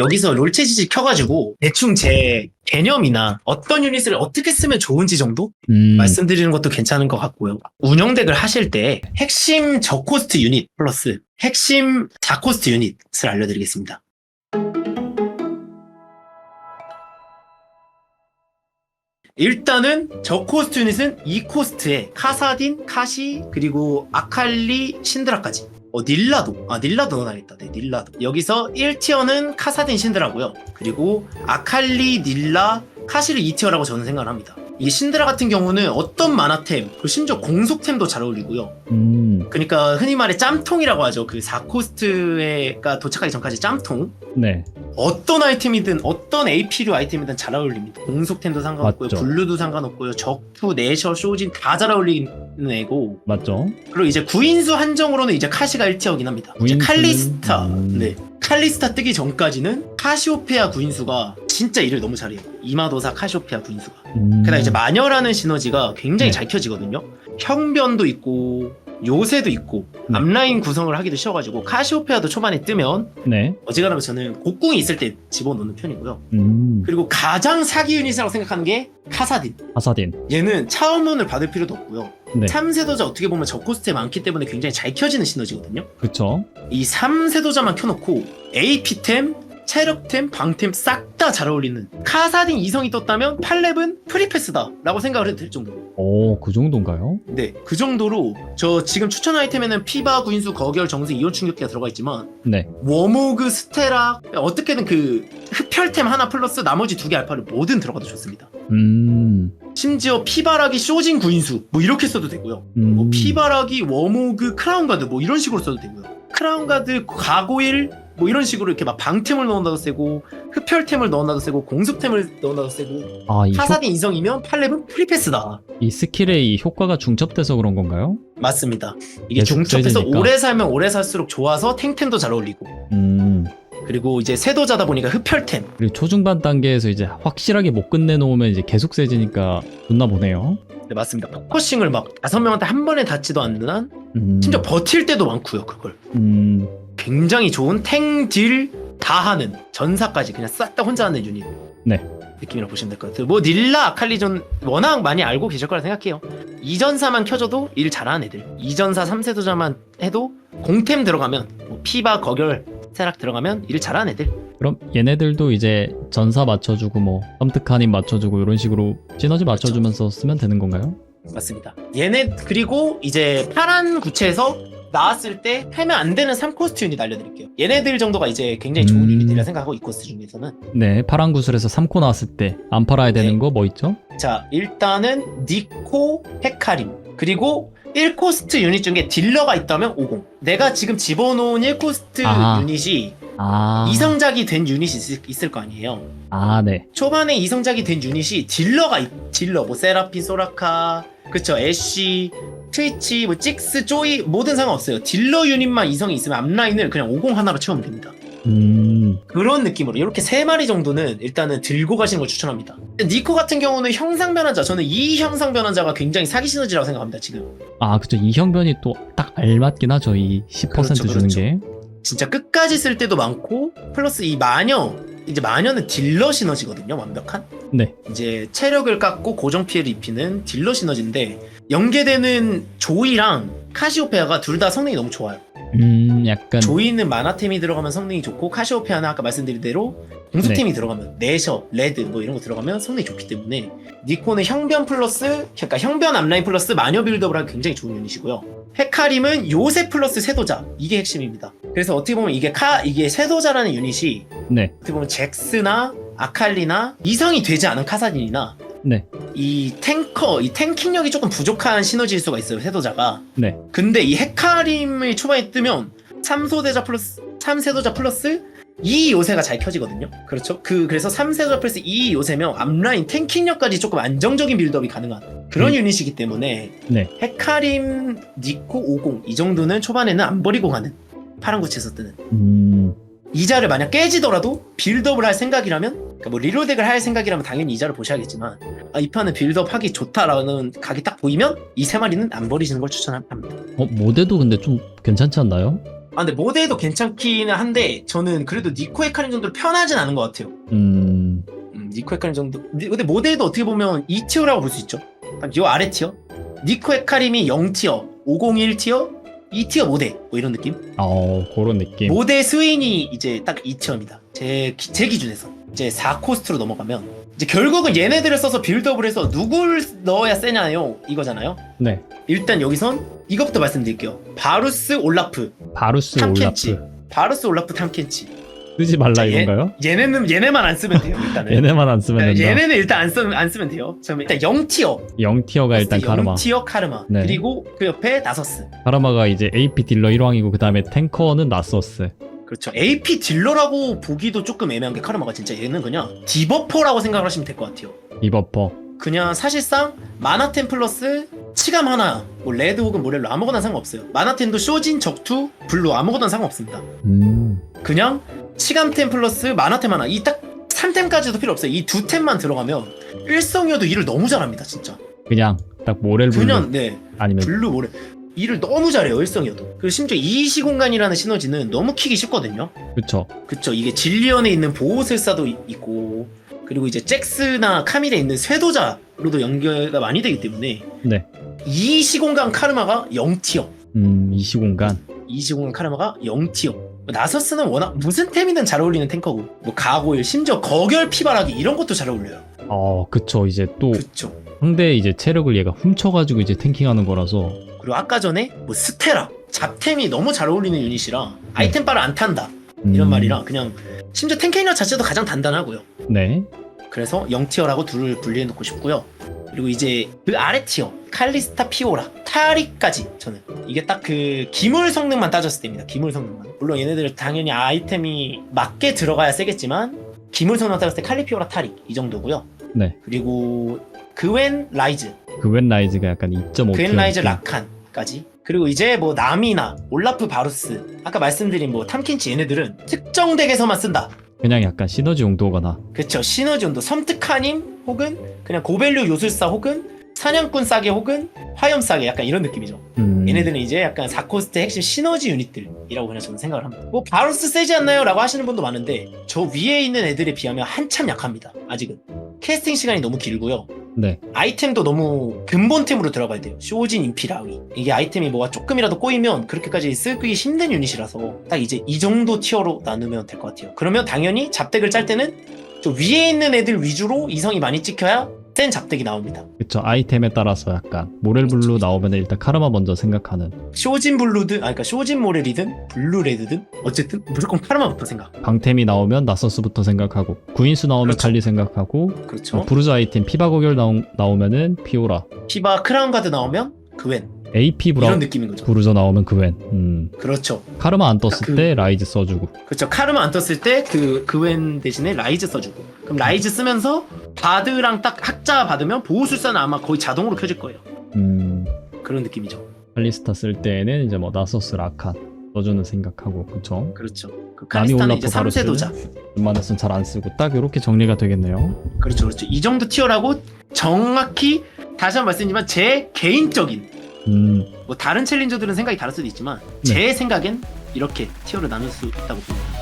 여기서 롤 체지지 켜가지고 대충 제 개념이나 어떤 유닛을 어떻게 쓰면 좋은지 정도 음, 말씀드리는 것도 괜찮은 것 같고요. 운영덱을 하실 때 핵심 저코스트 유닛 플러스 핵심 다코스트 유닛을 알려드리겠습니다. 일단은 저코스트 유닛은 2코스트에 카사딘, 카시, 그리고 아칼리, 신드라까지. 어, 닐라도. 아, 닐라도 넣어놔야겠다. 네, 닐라도. 여기서 1티어는 카사딘, 신드라고요. 그리고 아칼리, 닐라, 카시를 2티어라고 저는 생각을 합니다. 이 신드라 같은 경우는 어떤 만화템, 그리고 심지어 공속템도 잘 어울리고요. 음, 그러니까 흔히 말해 짬통이라고 하죠. 그 4코스트가 도착하기 전까지 짬통. 네. 어떤 아이템이든 어떤 AP류 아이템이든 잘 어울립니다. 공속템도 상관없고요. 맞죠. 블루도 상관없고요. 적투, 내셔, 쇼진 다 잘 어울리는 애고 맞죠? 그리고 이제 구인수 한정으로는 이제 카시가 1티어긴 합니다. 이제 구인수는- 칼리스타. 음. 네. 칼리스타 뜨기 전까지는 카시오페아 구인수가 진짜 일을 너무 잘해요. 이마도사 카시오페아 구인수가. 음, 게다가 이제 마녀라는 시너지가 굉장히 네. 잘 켜지거든요. 형변도 있고 요새도 있고 네. 앞라인 구성을 하기도 쉬워가지고 카시오페아도 초반에 뜨면 네. 어지간하면 저는 곡궁이 있을 때 집어넣는 편이고요. 음, 그리고 가장 사기 유닛이라고 생각하는 게 카사딘. 아사딘. 얘는 차원문을 받을 필요도 없고요. 네. 3세도자 어떻게 보면 저코스트에 많기 때문에 굉장히 잘 켜지는 시너지거든요. 그쵸? 이 3세도자만 켜놓고 AP템, 체력템, 방템 싹 다 잘 어울리는 카사딘 이성이 떴다면 팔렙은 프리패스다 라고 생각을 해도 될 정도로 오, 그 정도인가요? 네, 그 정도로 저 지금 추천 아이템에는 피바, 구인수, 거결, 정수, 이온 충격기가 들어가 있지만 네. 워모그, 스테라 어떻게든 그 흡혈템 하나 플러스 나머지 두 개 알파를 뭐든 들어가도 좋습니다. 음, 심지어 피바라기, 쇼진, 구인수 뭐 이렇게 써도 되고요. 음. 뭐 피바라기, 워모그, 크라운 가드 뭐 이런 식으로 써도 되고요. 크라운 가드, 가고일 뭐 이런 식으로 이렇게 막 방템을 넣어놔도 세고 흡혈템을 넣어놔도 세고 공습템을 넣어놔도 세고 아, 이, 효, 카사딘 이성이면 팔렙은 프리패스다. 이 스킬의 이 효과가 중첩돼서 그런 건가요? 맞습니다. 이게 계속 중첩해서 세지니까. 오래 살면 오래 살수록 좋아서 탱템도 잘 어울리고 음, 그리고 이제 세도자다 보니까 흡혈템 그리고 초중반 단계에서 이제 확실하게 못 끝내놓으면 이제 계속 세지니까 좋나 보네요. 네 맞습니다. 포커싱을 막 다섯 명한테 한 번에 닿지도 않는 한 음, 심지어 버틸 때도 많고요. 그걸 음, 굉장히 좋은 탱 딜 다 하는 전사까지 그냥 싹 다 혼자 하는 유닛 네. 느낌이라고 보시면 될 것 같아요. 뭐 닐라 아칼리전 워낙 많이 알고 계실 거라 생각해요. 이전사만 켜줘도 일 잘하는 애들. 이전사 3세도자만 해도 공템 들어가면 뭐 피바 거결 세락 들어가면 일 잘하는 애들. 그럼 얘네들도 이제 전사 맞춰주고 뭐 섬뜩한힘 맞춰주고 이런 식으로 시너지 맞춰주면서 쓰면 되는 건가요? 맞습니다. 얘네 그리고 이제 파란 구체에서 나왔을 때 팔면 안 되는 3코스트 유닛 알려드릴게요. 얘네들 정도가 이제 굉장히 좋은 음. 유닛이라 생각하고 이 코스트 중에서는 네, 파란 구슬에서 3코 나왔을 때 안 팔아야 되는 네. 거 뭐 있죠? 자 일단은 니코 헤카림 그리고 1코스트 유닛 중에 딜러가 있다면 50 내가 지금 집어놓은 1코스트 아. 유닛이 아, 이성작이 된 유닛이 있을, 있을 거 아니에요 아, 네. 초반에 이성작이 된 유닛이 딜러가 있- 딜러 뭐 세라피 소라카 그쵸 애쉬 트위치 뭐 찍스 쪼이 뭐든 상관없어요 딜러 유닛만 이성이 있으면 앞라인을 그냥 50 하나로 채우면 됩니다 음, 그런 느낌으로 이렇게 세 마리 정도는 일단은 들고 가시는 걸 추천합니다. 니코 같은 경우는 형상 변환자 저는 이 형상 변환자가 굉장히 사기 시너지라고 생각합니다. 지금 아, 그쵸. 이 형변이 또 딱 알맞긴 하죠. 이 10% 그렇죠, 주는 그렇죠. 게. 진짜 끝까지 쓸 때도 많고 플러스 이 마녀 이제 마녀는 딜러 시너지거든요. 완벽한 네. 이제 체력을 깎고 고정 피해를 입히는 딜러 시너지인데 연계되는 조이랑 카시오페아가 둘 다 성능이 너무 좋아요. 음, 약간. 조이는 마나템이 들어가면 성능이 좋고 카시오페아는 아까 말씀드린 대로 공수템이 네. 들어가면 내셔, 레드 뭐 이런 거 들어가면 성능이 좋기 때문에 니코는 형변 플러스 그러니까 형변 앞라인 플러스 마녀 빌드업을 하기 굉장히 좋은 유닛이고요. 헤카림은 요새 플러스 세도자 이게 핵심입니다. 그래서 어떻게 보면 이게 카 이게 세도자라는 유닛이 네. 어떻게 보면 잭스나 아칼리나 이성이 되지 않은 카사딘이나 네. 이 탱커, 이 탱킹력이 조금 부족한 시너지일 수가 있어요, 세도자가. 네. 근데 이 헤카림이 초반에 뜨면 3소대자 플러스 3세도자 플러스 2 요새가 잘 켜지거든요. 그렇죠? 그 그래서 3세도자 플러스 2 요새면 앞라인 탱킹력까지 조금 안정적인 빌드업이 가능한 그런 음. 유닛이기 때문에 네. 헤카림 니코 50 이 정도는 초반에는 안 버리고 가는 파란 구체에서 뜨는 음, 이자를 만약 깨지더라도 빌드업을 할 생각이라면 그러니까 뭐 리로덱을 할 생각이라면 당연히 이자를 보셔야겠지만 아, 이 판은 빌드업 하기 좋다라는 각이 딱 보이면 이 세 마리는 안 버리시는 걸 추천합니다. 어, 모대도 근데 좀 괜찮지 않나요? 아 근데 모델도 괜찮기는 한데 저는 그래도 니코 헤카림 정도로 편하진 않은 것 같아요. 음, 음, 니코 헤카림 정도. 니- 근데 모델도 어떻게 보면 2티어라고 볼 수 있죠. 딱요 아래 티어. 니코 헤카림이 0티어, 501 티어, 2티어 모델 뭐 이런 느낌. 어, 그런 느낌. 모델 스윈이 이제 딱 2티어입니다. 제, 기- 제 기준에서. 이제 4코스트로 넘어가면 이제 결국은 얘네들을 써서 빌드업을 해서 누굴 넣어야 세냐요 이거잖아요. 네. 일단 여기선 이것부터 말씀드릴게요. 바루스 올라프, 바루스 탐켄치. 올라프. 바루스 올라프 탐켄치. 쓰지 말라 자, 얘- 이건가요? 얘네는 얘네만 안 쓰면 돼요. 일단은. 얘네만 안 쓰면 된다. 얘네는 일단 안 쓰면 안 쓰면 돼요. 저 일단 0티어. 0티어가 일단 카르마. 0티어 카르마. 네. 그리고 그 옆에 나서스. 카르마가 이제 AP 딜러 1왕이고 그 다음에 탱커는 나서스. 그렇죠. AP 딜러라고 보기도 조금 애매한 게 카르마가 진짜 얘는 그냥 디버퍼라고 생각을 하시면 될 것 같아요. 이버퍼. 그냥 사실상 마나텐 플러스 치감 하나, 뭐 레드 혹은 모렐로 아무거나 상관없어요. 마나텐도 쇼진, 적투, 블루 아무거나 상관없습니다. 음. 그냥 치감템 플러스 마나템 하나 이 딱 3템까지도 필요 없어요. 이 두 템만 들어가면 일성이어도 일을 너무 잘합니다, 진짜. 그냥 딱 모렐 블루 그냥 네 아니면 블루 모렐 일을 너무 잘해요, 일성이어도. 그리고 심지어 이시 공간이라는 시너지는 너무 키기 쉽거든요. 그쵸. 그쵸 이게 진리언에 있는 보호술사도 이- 있고 그리고 이제 잭스나 카밀에 있는 쇄도자로도 연결가 많이 되기 때문에 네. 이 시 공간 카르마가 0티어 음, 이시 공간. 이 시 공간 카르마가 0티어 나서스는 워낙 무슨 템이든 잘 어울리는 탱커고 뭐 가고일 심지어 거결 피바라기 이런 것도 잘 어울려요 어, 그쵸. 이제 또 그쵸 상대 이제 체력을 얘가 훔쳐가지고 이제 탱킹하는 거라서. 그리고 아까 전에 뭐 스테라 잡템이 너무 잘 어울리는 유닛이라 아이템 바를 안 탄다 이런 음, 말이라 그냥 심지어 탱케이너 자체도 가장 단단하고요 네. 그래서 0티어라고 둘을 분리해 놓고 싶고요. 그리고 이제 그 아래 티어 칼리스타 피오라 타리까지 저는 이게 딱 그 기물 성능만 따졌을 때입니다. 기물 성능만. 물론 얘네들 당연히 아이템이 맞게 들어가야 세겠지만 기물 성능 따졌을 때 칼리 피오라 타리 이 정도고요. 네. 그리고 그웬 라이즈, 그웬 라이즈가 약간 2.5. 그웬 라이즈 라칸 까지. 그리고 이제 뭐 나미나 올라프 바루스 아까 말씀드린 뭐 탐켄치 얘네들은 특정 덱에서만 쓴다. 그냥 약간 시너지 용도거나. 그쵸 시너지 온도 섬뜩하님 혹은 그냥 고밸류 요술사 혹은 사냥꾼 싸게 혹은 화염 싸게 약간 이런 느낌이죠 음, 얘네들은 이제 약간 4코스트 핵심 시너지 유닛들이라고 그냥 저는 생각을 합니다 뭐 바루스 세지 않나요? 라고 하시는 분도 많은데 저 위에 있는 애들에 비하면 한참 약합니다 아직은 캐스팅 시간이 너무 길고요 네. 아이템도 너무 근본템으로 들어가야 돼요. 쇼진 인피라위. 이게 아이템이 뭐가 조금이라도 꼬이면 그렇게까지 쓰기 힘든 유닛이라서 딱 이제 이 정도 티어로 나누면 될 것 같아요. 그러면 당연히 잡덱을 짤 때는 저 위에 있는 애들 위주로 이성이 많이 찍혀야 센 잡덱이 나옵니다. 그쵸. 아이템에 따라서 약간 모렐 블루 나오면 일단 카르마 먼저 생각하는. 쇼진 블루든, 아, 그러니까 쇼진 모렐이든 블루 레드든 어쨌든 무조건 카르마부터 생각. 방템이 나오면 나서스부터 생각하고 구인수 나오면 그렇죠. 칼리 생각하고 그렇죠. 뭐 브루즈 아이템 피바 고결 나오, 나오면은 피오라 피바 크라운 가드 나오면 그웬. AP 브라 이런 느낌인 거죠. 브루저 나오면 그웬 음. 그렇죠. 카르마 안 떴을 그- 때 라이즈 써주고 그렇죠. 카르마 안 떴을 때 그 그웬 대신에 라이즈 써주고. 그럼 라이즈 쓰면서 바드랑 딱 학자 받으면 보호술사는 아마 거의 자동으로 켜질 거예요. 음, 그런 느낌이죠. 칼리스타 쓸 때는 이제 뭐 나서스 라칸 써주는 생각하고 그쵸 그렇죠. 그 올라프 이제 3세도자. 웬만해서는 잘안 쓰고 딱 이렇게 정리가 되겠네요 그렇죠. 그렇죠. 이 정도 티어라고 정확히 다시 한 번 말씀드리지만 제 개인적인 음 뭐 다른 챌린저들은 생각이 다를 수도 있지만 네. 제 생각엔 이렇게 티어를 나눌 수 있다고 봅니다.